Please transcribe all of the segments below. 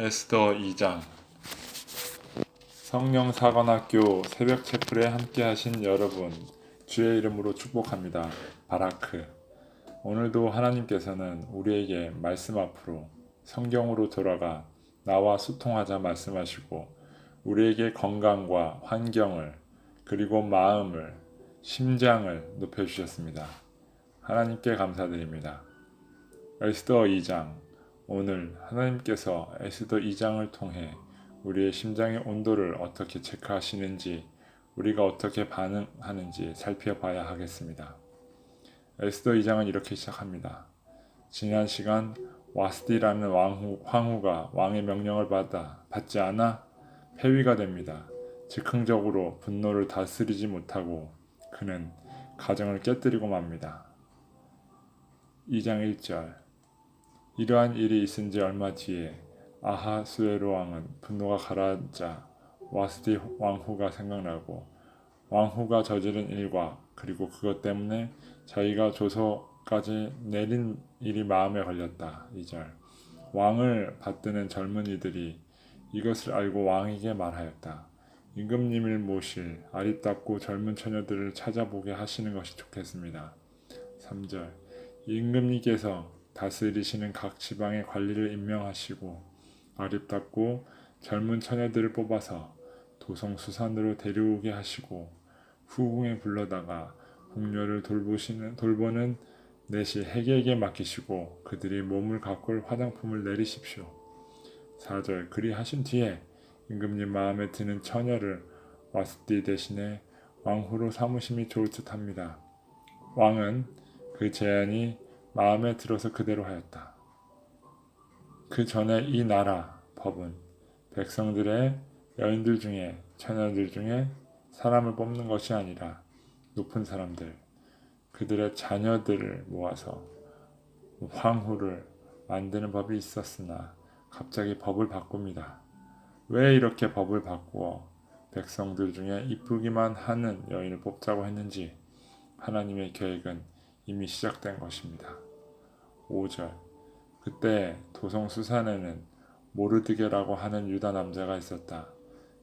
에스더 2장 성령 사관학교 새벽 채플에 함께 하신 여러분 주의 이름으로 축복합니다. 바라크 오늘도 하나님께서는 우리에게 말씀 앞으로 성경으로 돌아가 나와 소통하자 말씀하시고 우리에게 건강과 환경을 그리고 마음을 심장을 높여 주셨습니다. 하나님께 감사드립니다. 에스더 2장 오늘 하나님께서 에스더 2장을 통해 우리의 심장의 온도를 어떻게 체크하시는지 우리가 어떻게 반응하는지 살펴봐야 하겠습니다. 에스더 2장은 이렇게 시작합니다. 지난 시간 와스디라는 왕후, 황후가 왕의 명령을 받아 받지 않아 폐위가 됩니다. 즉흥적으로 분노를 다스리지 못하고 그는 가정을 깨뜨리고 맙니다. 2장 1절 이러한 일이 있은 지 얼마 뒤에 아하수에로 왕은 분노가 가라앉자 와스디 왕후가 생각나고 왕후가 저지른 일과 그리고 그것 때문에 자기가 조서까지 내린 일이 마음에 걸렸다. 2절 왕을 받드는 젊은이들이 이것을 알고 왕에게 말하였다. 임금님을 모실 아리답고 젊은 처녀들을 찾아보게 하시는 것이 좋겠습니다. 3절 임금님께서 다스리시는 각 지방의 관리를 임명하시고 아립답고 젊은 처녀들을 뽑아서 도성 수산으로 데려오게 하시고 후궁에 불러다가 궁녀를 돌보시는 돌보는 내시 해계에게 맡기시고 그들이 몸을 가꿀 화장품을 내리십시오. 4절 그리 하신 뒤에 임금님 마음에 드는 처녀를 와스띠 대신에 왕후로 삼으심이 좋을 듯합니다. 왕은 그 제안이 마음에 들어서 그대로 하였다. 그 전에 이 나라 법은 백성들의 여인들 중에 처녀들 중에 사람을 뽑는 것이 아니라 높은 사람들 그들의 자녀들을 모아서 황후를 만드는 법이 있었으나 갑자기 법을 바꿉니다. 왜 이렇게 법을 바꾸어 백성들 중에 이쁘기만 하는 여인을 뽑자고 했는지 하나님의 계획은 이미 시작된 것입니다. 5절 그때 도성 수산에는 모르드게라고 하는 유다 남자가 있었다.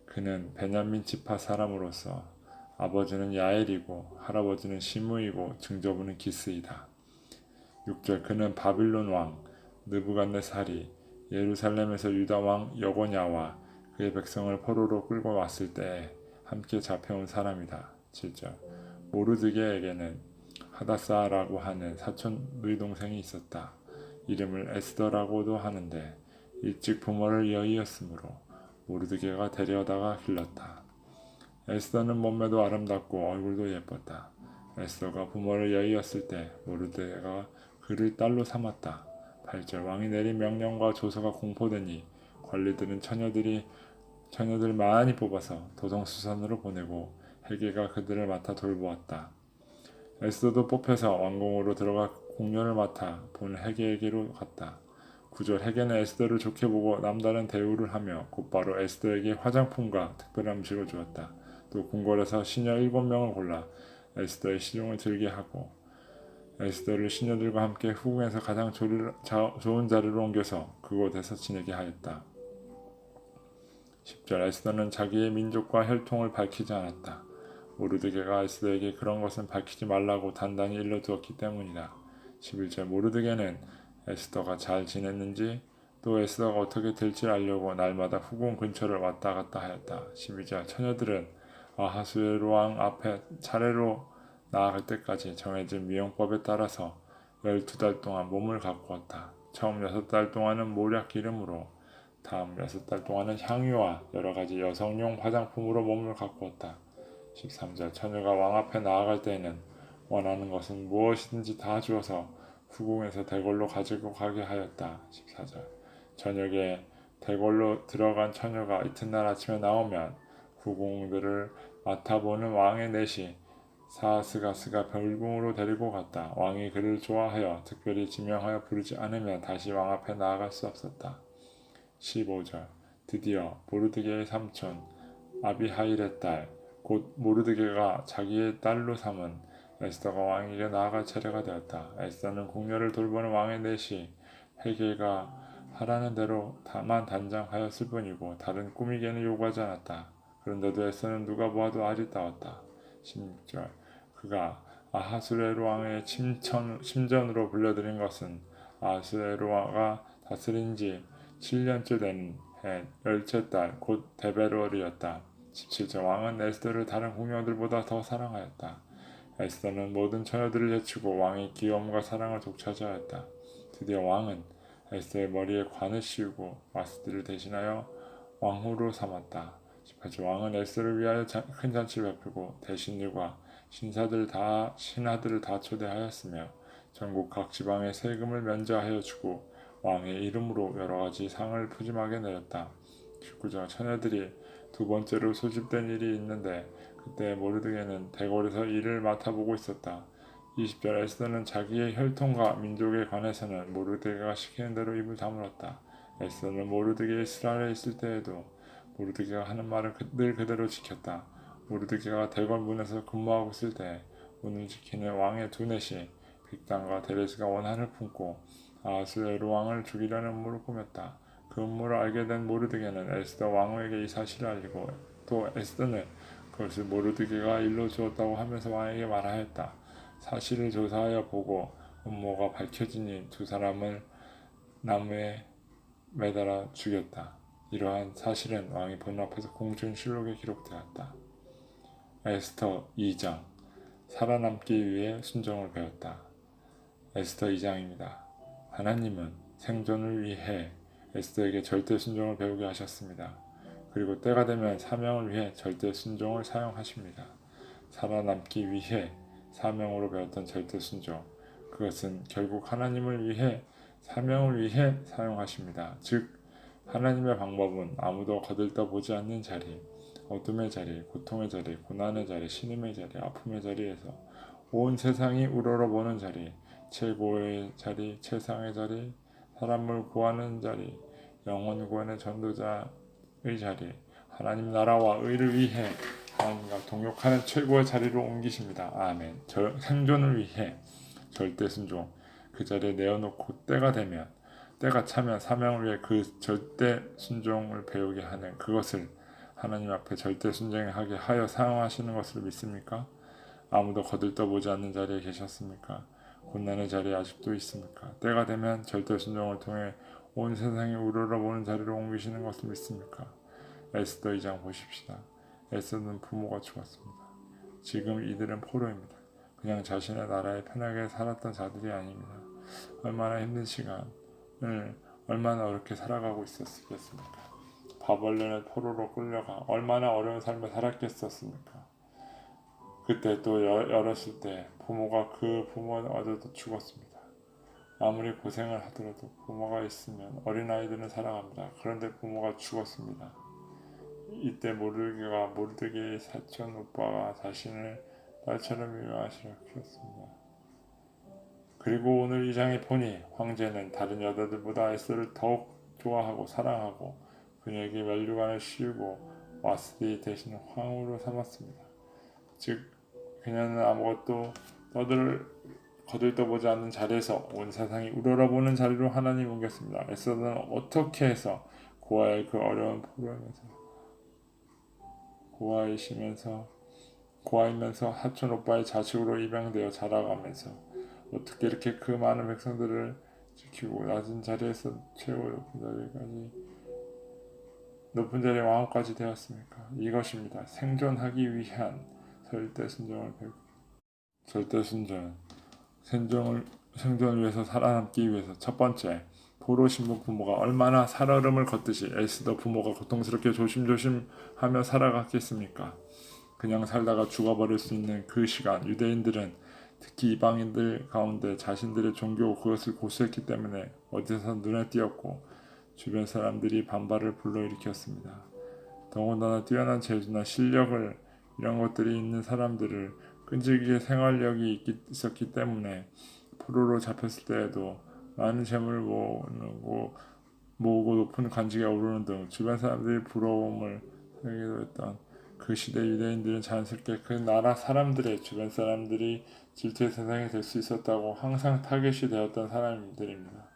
그는 베냐민 지파 사람으로서 아버지는 야엘이고 할아버지는 시므이고 증조부는 기스이다. 6절 그는 바빌론 왕 느부갓네살이 예루살렘에서 유다 왕 여고냐와 그의 백성을 포로로 끌고 왔을 때 함께 잡혀온 사람이다. 7절 모르드게에게는 하다사라고 하는 사촌 누이동생이 있었다. 이름을 에스더라고도 하는데 일찍 부모를 여의었으므로 모르드게가 데려다가 길렀다. 에스더는 몸매도 아름답고 얼굴도 예뻤다. 에스더가 부모를 여의었을 때 모르드게가 그를 딸로 삼았다. 8절 왕이 내린 명령과 조서가 공포되니 관리들은 처녀들이 처녀들 많이 뽑아서 도성수산으로 보내고 해계가 그들을 맡아 돌보았다. 에스더도 뽑혀서 왕궁으로 들어가 공연을 맡아 본 해계에게로 갔다. 구절 해계는 에스더를 좋게 보고 남다른 대우를 하며 곧바로 에스더에게 화장품과 특별한 음식을 주었다. 또 궁궐에서 시녀 일곱 명을 골라 에스더의 시종을 들게 하고 에스더를 시녀들과 함께 후궁에서 가장 조리, 자, 좋은 자리로 옮겨서 그곳에서 지내게 하였다. 10절 에스더는 자기의 민족과 혈통을 밝히지 않았다. 모르드게가 에스더에게 그런 것은 밝히지 말라고 단단히 일러두었기 때문이다. 11절 모르드게는 에스더가 잘 지냈는지 또 에스더가 어떻게 될지 알려고 날마다 후궁 근처를 왔다 갔다 하였다. 12절 처녀들은 아하수에로 왕 앞에 차례로 나아갈 때까지 정해진 미용법에 따라서 12달 동안 몸을 가꾸었다. 처음 6달 동안은 모략 기름으로 다음 6달 동안은 향유와 여러 가지 여성용 화장품으로 몸을 가꾸었다. 13절 처녀가 왕 앞에 나아갈 때에는 원하는 것은 무엇이든지 다 주어서 후궁에서 대궐로 가지고 가게 하였다. 14절 저녁에 대궐로 들어간 처녀가 이튿날 아침에 나오면 후궁들을 맡아보는 왕의 내시 사스가스가 별궁으로 데리고 갔다. 왕이 그를 좋아하여 특별히 지명하여 부르지 않으면 다시 왕 앞에 나아갈 수 없었다. 15절 드디어 보르드게의 삼촌 아비하일의 딸 곧 모르드게가 자기의 딸로 삼은 에스더가 왕에게 나아갈 차례가 되었다. 에스더는 궁녀를 돌보는 왕의 내시 헤게가 하라는 대로 다만 단장하였을 뿐이고 다른 꾸미개는 요구하지 않았다. 그런데도 에스더는 누가 보아도 아리따웠다. 16절 그가 아하수에로 왕의 침천, 침전으로 불려들인 것은 아하수에로 왕가 다스린 지 7년째 되는 해 열째 달 곧 데베르월이었다. 17절 왕은 에스더를 다른 공녀들보다 더 사랑하였다. 에스더는 모든 처녀들을 제치고 왕의 귀여움과 사랑을 독차지하였다. 드디어 왕은 에스더의 머리에 관을 씌우고 와스들을 대신하여 왕후로 삼았다. 18절 왕은 에스더를 위하여 자- 큰 잔치를 베풀고 대신들과 신사들 다 신하들을 다 초대하였으며 전국 각 지방의 세금을 면제하여 주고 왕의 이름으로 여러 가지 상을 푸짐하게 내렸다. 19절 처녀들이 두 번째로 소집된 일이 있는데 그때 모르드게는 대궐에서 일을 맡아보고 있었다. 20절 에스더는 자기의 혈통과 민족에 관해서는 모르드게가 시키는 대로 입을 다물었다. 에스더는 모르드게 이스라엘에 있을 때에도 모르드게가 하는 말을 그- 늘 그대로 지켰다. 모르드게가 대궐 문에서 근무하고 있을 때 문을 지키는 왕의 두넷이 빅단과 데레스가 원한을 품고 아하스에로 왕을 죽이려는 음모를 꾸몄다. 그 음모를 알게 된 모르드게는 에스더 왕후에게 이 사실을 알리고 또 에스더는 그것을 모르드게가 일러 주었다고 하면서 왕에게 말하였다. 사실을 조사하여 보고 음모가 밝혀지니 두 사람을 나무에 매달아 죽였다. 이러한 사실은 왕이 본 앞에서 공준실록에 기록되었다. 에스터 2장 살아남기 위해 순종을 배웠다. 에스터 2장입니다. 하나님은 생존을 위해 에스더에게 절대 순종을 배우게 하셨습니다. 그리고 때가 되면 사명을 위해 절대 순종을 사용하십니다. 살아남기 위해 사명으로 배웠던 절대 순종. 그것은 결국 하나님을 위해 사명을 위해 사용하십니다. 즉 하나님의 방법은 아무도 거들떠 보지 않는 자리, 어둠의 자리, 고통의 자리, 고난의 자리, 신음의 자리, 아픔의 자리에서 온 세상이 우러러보는 자리, 최고의 자리, 최상의 자리, 사람을 구하는 자리, 영원 구원의 전도자의 자리, 하나님 나라와 의를 위해 하나님과 동역하는 최고의 자리로 옮기십니다. 아멘. 절, 생존을 위해 절대 순종 그 자리에 내어놓고 때가 되면 때가 차면 사명을 위해 그 절대 순종을 배우게 하는 그것을 하나님 앞에 절대 순종하게 하여 사용하시는 것을 믿습니까? 아무도 거들떠보지 않는 자리에 계셨습니까? 고난의 자리에 아직도 있습니까? 때가 되면 절대 순종을 통해 온 세상이 우러러보는 자리로 옮기시는 것을 믿습니까? 에스더 2장 보십시다. 에스더는 부모가 죽었습니다. 지금 이들은 포로입니다. 그냥 자신의 나라에 편하게 살았던 자들이 아닙니다. 얼마나 힘든 시간을 얼마나 어렵게 살아가고 있었겠습니까? 바벌레는 포로로 끌려가 얼마나 어려운 삶을 살았겠었습니까? 그때 또 여- 열었을 때 부모가 그 부모마저도 죽었습니다. 아무리 고생을 하더라도 부모가 있으면 어린아이들은 살아갑니다. 그런데 부모가 죽었습니다. 이때 모르드게가 모르드게의 사촌 오빠가 자신을 딸처럼 유명하시라 키웠습니다. 그리고 오늘 이 장에 보니 황제는 다른 여자들보다 에스를 더욱 좋아하고 사랑하고 그녀에게 면류관을 씌우고 와스디 대신 황후로 삼았습니다. 즉 그녀는 아무것도 떠들 거들떠보지 않는 자리에서 온 세상이 우러러보는 자리로 하나님 옮겼습니다. 에스더는 어떻게 해서 고아의 그 어려운 포로에서 고아이시면서 고아이면서 하촌 오빠의 자식으로 입양되어 자라가면서 어떻게 이렇게 그 많은 백성들을 지키고 낮은 자리에서 최고 높은 자리까지 높은 자리의 왕까지 되었습니까? 이것입니다. 생존하기 위한 절대 순종을 배우 절대 순종 생존을 생존을 위해서 살아남기 위해서 첫 번째 포로 신부 부모가 얼마나 살얼음을 걷듯이 에스더 부모가 고통스럽게 조심조심 하며 살아갔겠습니까? 그냥 살다가 죽어버릴 수 있는 그 시간 유대인들은 특히 이방인들 가운데 자신들의 종교 그것을 고수했기 때문에 어디서 눈에 띄었고 주변 사람들이 반발을 불러일으켰습니다. 더군다나 뛰어난 재주나 실력을 이런 것들이 있는 사람들을 끈질기게 생활력이 있었기 때문에 포로로 잡혔을 때에도 많은 재물을 모으고 모으고 높은 관직에 오르는 등 주변 사람들이 부러움을 하기도 했던 그 시대 유대인들은 자연스럽게 그 나라 사람들의 주변 사람들이 질투의 세상이 될 수 있었다고 항상 타겟이 되었던 사람들입니다.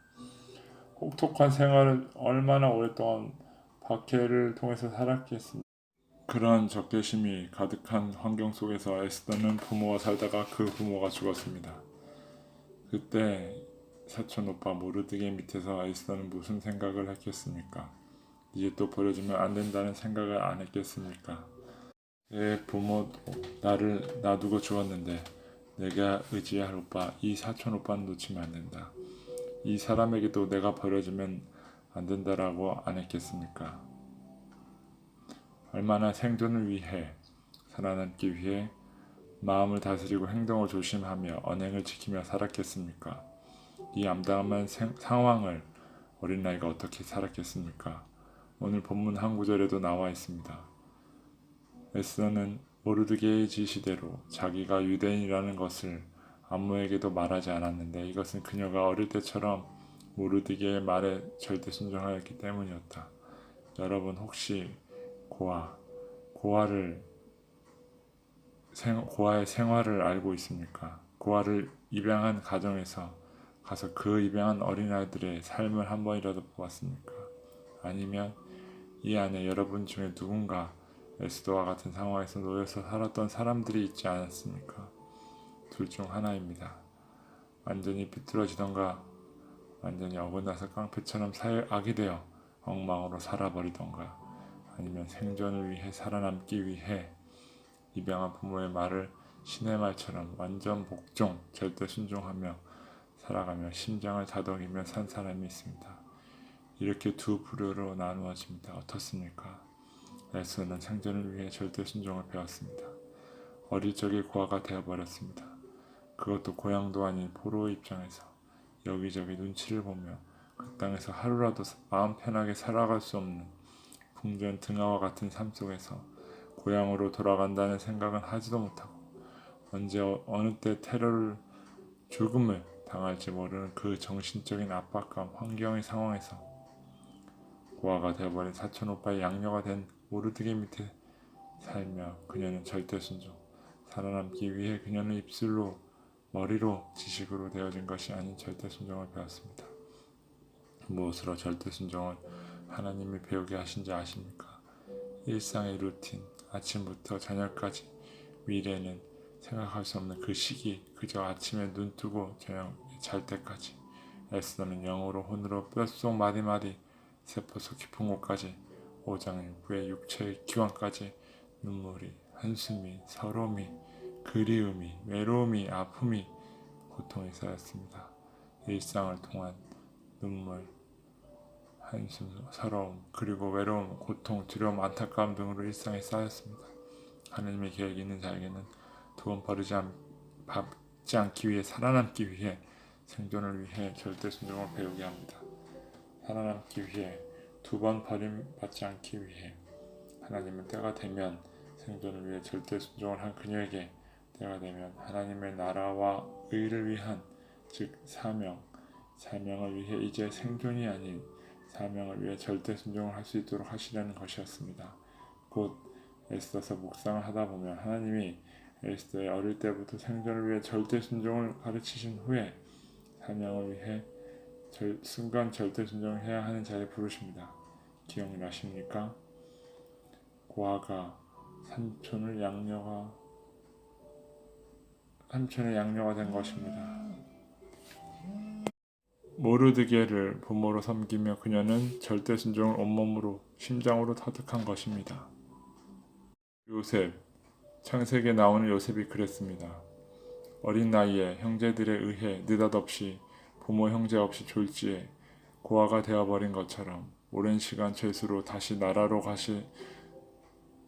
혹독한 생활을 얼마나 오랫동안 박해를 통해서 살았겠습니까? 그런 적개심이 가득한 환경 속에서 에스더는 부모와 살다가 그 부모가 죽었습니다. 그때 사촌 오빠 모르드게 밑에서 에스더는 무슨 생각을 했겠습니까? 이제 또 버려지면 안 된다는 생각을 안 했겠습니까? 내 부모도 나를 놔두고 죽었는데 내가 의지할 오빠 이 사촌 오빠는 놓치면 안 된다. 이 사람에게도 내가 버려지면 안 된다라고 안 했겠습니까? 얼마나 생존을 위해 살아남기 위해 마음을 다스리고 행동을 조심하며 언행을 지키며 살았겠습니까? 이 암담한 생- 상황을 어린아이가 어떻게 살았겠습니까? 오늘 본문 한 구절에도 나와 있습니다. 에스더는 모르드게의 지시대로 자기가 유대인이라는 것을 아무에게도 말하지 않았는데 이것은 그녀가 어릴 때처럼 모르드게의 말에 절대 순종하였기 때문이었다. 여러분 혹시 고아, 고아를 생, 고아의 생활을 알고 있습니까? 고아를 입양한 가정에서 가서 그 입양한 어린아이들의 삶을 한 번이라도 보았습니까? 아니면 이 안에 여러분 중에 누군가 에스더와 같은 상황에서 놓여서 살았던 사람들이 있지 않았습니까? 둘 중 하나입니다. 완전히 비뚤어지던가 완전히 어긋나서 깡패처럼 사회 악이 되어 엉망으로 살아버리던가 아니면 생존을 위해 살아남기 위해 입양한 부모의 말을 신의 말처럼 완전 복종 절대 순종하며 살아가며 심장을 다독이며 산 사람이 있습니다. 이렇게 두 부류로 나누어집니다. 어떻습니까? 에스는 생존을 위해 절대 순종을 배웠습니다. 어릴 적에 고아가 되어버렸습니다. 그것도 고향도 아닌 포로의 입장에서 여기저기 눈치를 보며 그 땅에서 하루라도 마음 편하게 살아갈 수 없는 풍전 등하와 같은 삶 속에서 고향으로 돌아간다는 생각은 하지도 못하고 언제 어, 어느 때 테러를 죽음을 당할지 모르는 그 정신적인 압박감 환경의 상황에서 고아가 되어버린 사촌 오빠의 양녀가 된 모르드게 밑에 살며 그녀는 절대 순종 살아남기 위해 그녀는 입술로 머리로 지식으로 되어진 것이 아닌 절대 순종을 배웠습니다. 무엇으로 절대 순종을 하나님이 배우게 하신 지 아십니까? 일상의 루틴, 아침부터 저녁까지 미래는 생각할 수 없는 그 시기, 그저 아침에 눈 뜨고 저녁 잘 때까지 에스더는 영으로 혼으로 뼛속 마디마디 세포 속 깊은 곳까지 오장육부의 육체의 기관까지 눈물이 한숨이 서러움이 그리움이 외로움이 아픔이 고통이 쌓였습니다. 일상을 통한 눈물 한숨, 서러움, 그리고 외로움, 고통, 두려움, 안타까움 등으로 일상에 쌓였습니다. 하나님의 계획이 있는 자에게는 두번 버리지 않, 밟지 않기 위해 살아남기 위해 생존을 위해 절대 순종을 배우게 합니다. 살아남기 위해 두 번 버림받지 않기 위해 하나님은 때가 되면 생존을 위해 절대 순종을 한 그녀에게 때가 되면 하나님의 나라와 의를 위한 즉 사명, 사명을 위해 이제 생존이 아닌 사명을 위해 절대 순종을 할 수 있도록 하시려는 것이었습니다. 곧 에스더서 묵상을 하다 보면 하나님이 에스더의 어릴 때부터 생존을 위해 절대 순종을 가르치신 후에 사명을 위해 절, 순간 절대 순종을 해야 하는 자리에 부르십니다. 기억나십니까? 고아가 삼촌을 양녀가 삼촌의 양녀가 된 것입니다. 모르드게를 부모로 섬기며 그녀는 절대 순종을 온몸으로 심장으로 터득한 것입니다. 요셉 창세기에 나오는 요셉이 그랬습니다. 어린 나이에 형제들에 의해 느닷없이 부모 형제 없이 졸지에 고아가 되어버린 것처럼 오랜 시간 죄수로 다시 나라로 가시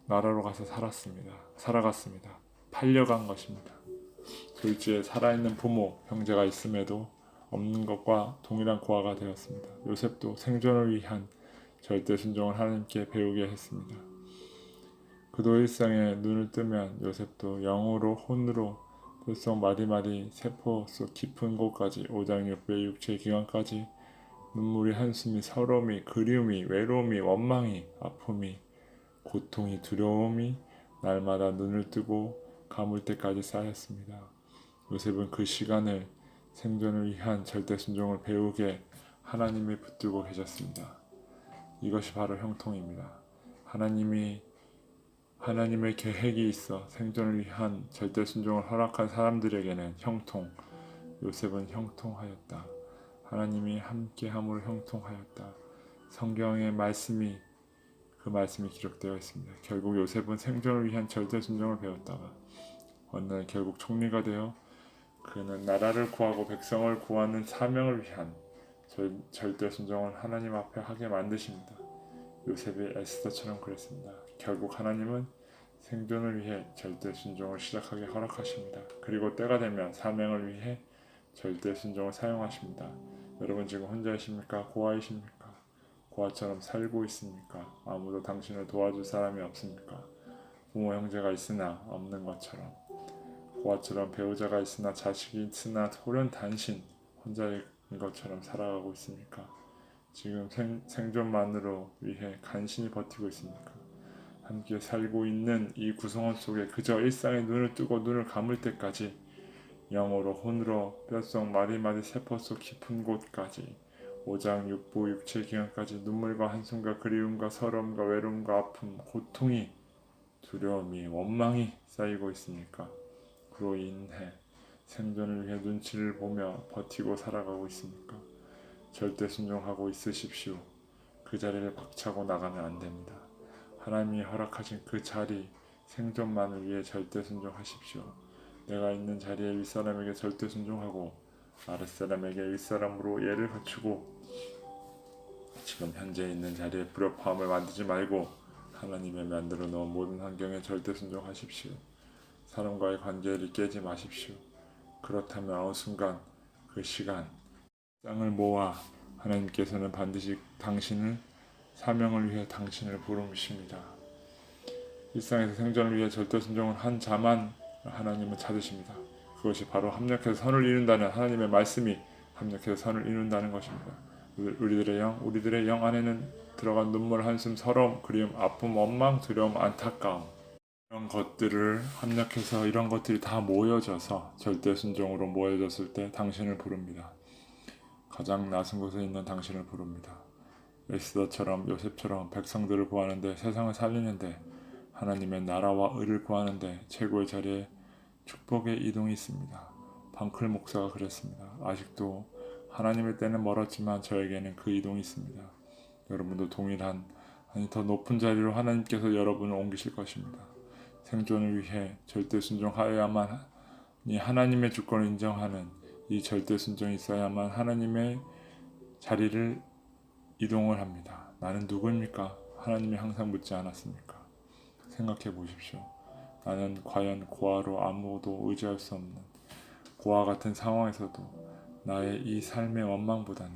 나라로 가서 살았습니다. 살아갔습니다. 팔려간 것입니다. 졸지에 살아있는 부모 형제가 있음에도 없는 것과 동일한 고아가 되었습니다. 요셉도 생존을 위한 절대 순종을 하나님께 배우게 했습니다. 그도 일상에 눈을 뜨면 요셉도 영으로 혼으로 뱃속 마디마디 세포 속 깊은 곳까지 오장육부의 육체 기관까지 눈물이 한숨이 서러움이 그리움이 외로움이 원망이 아픔이 고통이 두려움이 날마다 눈을 뜨고 감을 때까지 쌓였습니다. 요셉은 그 시간을 생존을 위한 절대 순종을 배우게 하나님이 붙들고 계셨습니다. 이것이 바로 형통입니다. 하나님이 하나님의 계획이 있어 생존을 위한 절대 순종을 허락한 사람들에게는 형통, 요셉은 형통하였다. 하나님이 함께함으로 형통하였다. 성경의 말씀이 그 말씀이 기록되어 있습니다. 결국 요셉은 생존을 위한 절대 순종을 배웠다가 어느 날 결국 총리가 되어 그는 나라를 구하고 백성을 구하는 사명을 위한 절, 절대 순종을 하나님 앞에 하게 만드십니다. 요셉이 에스더처럼 그랬습니다. 결국 하나님은 생존을 위해 절대 순종을 시작하게 허락하십니다. 그리고 때가 되면 사명을 위해 절대 순종을 사용하십니다. 여러분 지금 혼자이십니까? 고아이십니까? 고아처럼 살고 있습니까? 아무도 당신을 도와줄 사람이 없습니까? 부모 형제가 있으나 없는 것처럼 고아처럼 배우자가 있으나 자식이 있으나 홀연 단신 혼자인 것처럼 살아가고 있습니까? 지금 생, 생존만으로 위해 간신히 버티고 있습니까? 함께 살고 있는 이 구성원 속에 그저 일상의 눈을 뜨고 눈을 감을 때까지 영으로 혼으로 뼛속 마디마디 세포 속 깊은 곳까지 오장 육부 육체 기관까지 눈물과 한숨과 그리움과 서러움과 외로움과 아픔 고통이 두려움이 원망이 쌓이고 있으니까 그로 인해 생존을 위해 눈치를 보며 버티고 살아가고 있습니까? 절대 순종하고 있으십시오. 그 자리를 박차고 나가면 안 됩니다. 하나님이 허락하신 그 자리 생존만을 위해 절대 순종하십시오. 내가 있는 자리에 윗사람에게 절대 순종하고 아랫사람에게 윗사람으로 예를 갖추고 지금 현재 있는 자리에 불협화음을 만들지 말고 하나님의 만들어 놓은 모든 환경에 절대 순종하십시오. 사람과의 관계를 깨지 마십시오. 그렇다면 어느 순간 그 시간 땅을 모아 하나님께서는 반드시 당신을 사명을 위해 당신을 부르십니다. 일상에서 생존을 위해 절대 순종을 한 자만 하나님은 찾으십니다. 그것이 바로 합력해서 선을 이룬다는 하나님의 말씀이 합력해서 선을 이룬다는 것입니다. 우리들의 영, 우리들의 영 안에는 들어간 눈물, 한숨, 서러움, 그리움, 아픔, 원망, 두려움, 안타까움 이런 것들을 합력해서 이런 것들이 다 모여져서 절대 순종으로 모여졌을 때 당신을 부릅니다. 가장 낮은 곳에 있는 당신을 부릅니다. 에스더처럼 요셉처럼 백성들을 구하는데 세상을 살리는데 하나님의 나라와 의를 구하는데 최고의 자리에 축복의 이동이 있습니다. 방클 목사가 그랬습니다. 아직도 하나님의 때는 멀었지만 저에게는 그 이동이 있습니다. 여러분도 동일한 아니 더 높은 자리로 하나님께서 여러분을 옮기실 것입니다. 생존을 위해 절대 순종하여야만 이 하나님의 주권을 인정하는 이 절대 순종이 있어야만 하나님의 자리를 이동을 합니다. 나는 누구입니까? 하나님이 항상 묻지 않았습니까? 생각해 보십시오. 나는 과연 고아로 아무도 의지할 수 없는 고아 같은 상황에서도 나의 이 삶의 원망보다는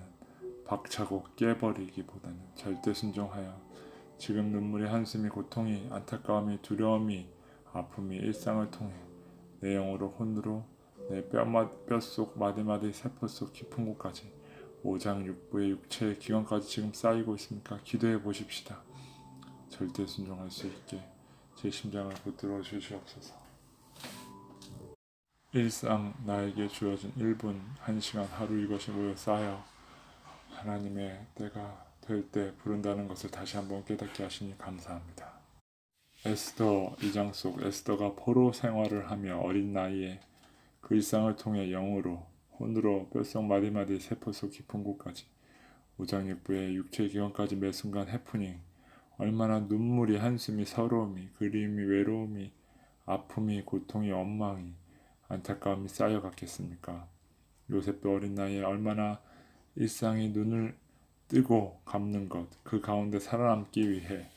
박차고 깨버리기보다는 절대 순종하여 지금 눈물이 한숨이 고통이 안타까움이 두려움이 아픔이 일상을 통해 내 영으로 혼으로 내 뼈마, 뼛속 마디마디 세포 속 깊은 곳까지 오장 육부의 육체의 기관까지 지금 쌓이고 있으니까 기도해 보십시다. 절대 순종할 수 있게 제 심장을 붙들어 주시옵소서. 일상 나에게 주어진 1분, 1시간, 하루 이것이 모여 쌓여 하나님의 때가 될 때 부른다는 것을 다시 한번 깨닫게 하시니 감사합니다. 에스더 2장 속 에스더가 포로 생활을 하며 어린 나이에 그 일상을 통해 영으로 혼으로 뼛속 마디마디 세포 속 깊은 곳까지 우장육부의 육체 기관까지 매 순간 해프닝 얼마나 눈물이 한숨이 서러움이 그리움이 외로움이 아픔이 고통이 원망이 안타까움이 쌓여갔겠습니까? 요셉도 어린 나이에 얼마나 일상이 눈을 뜨고 감는 것, 그 가운데 살아남기 위해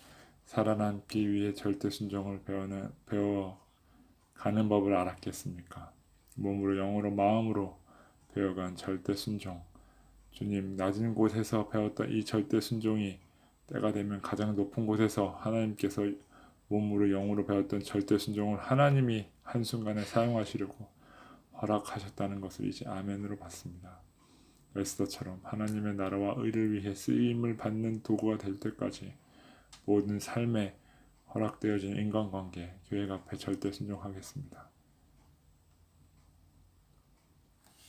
살아남기 위해 절대 순종을 배워는, 배워 가는 법을 알았겠습니까? 몸으로 영으로 마음으로 배워간 절대 순종. 주님 낮은 곳에서 배웠던 이 절대 순종이 때가 되면 가장 높은 곳에서 하나님께서 몸으로 영으로 배웠던 절대 순종을 하나님이 한순간에 사용하시려고 허락하셨다는 것을 이제 아멘으로 받습니다. 에스더처럼 하나님의 나라와 의를 위해 쓰임을 받는 도구가 될 때까지 모든 삶에 허락되어진 인간관계, 교회 앞에 절대 순종하겠습니다.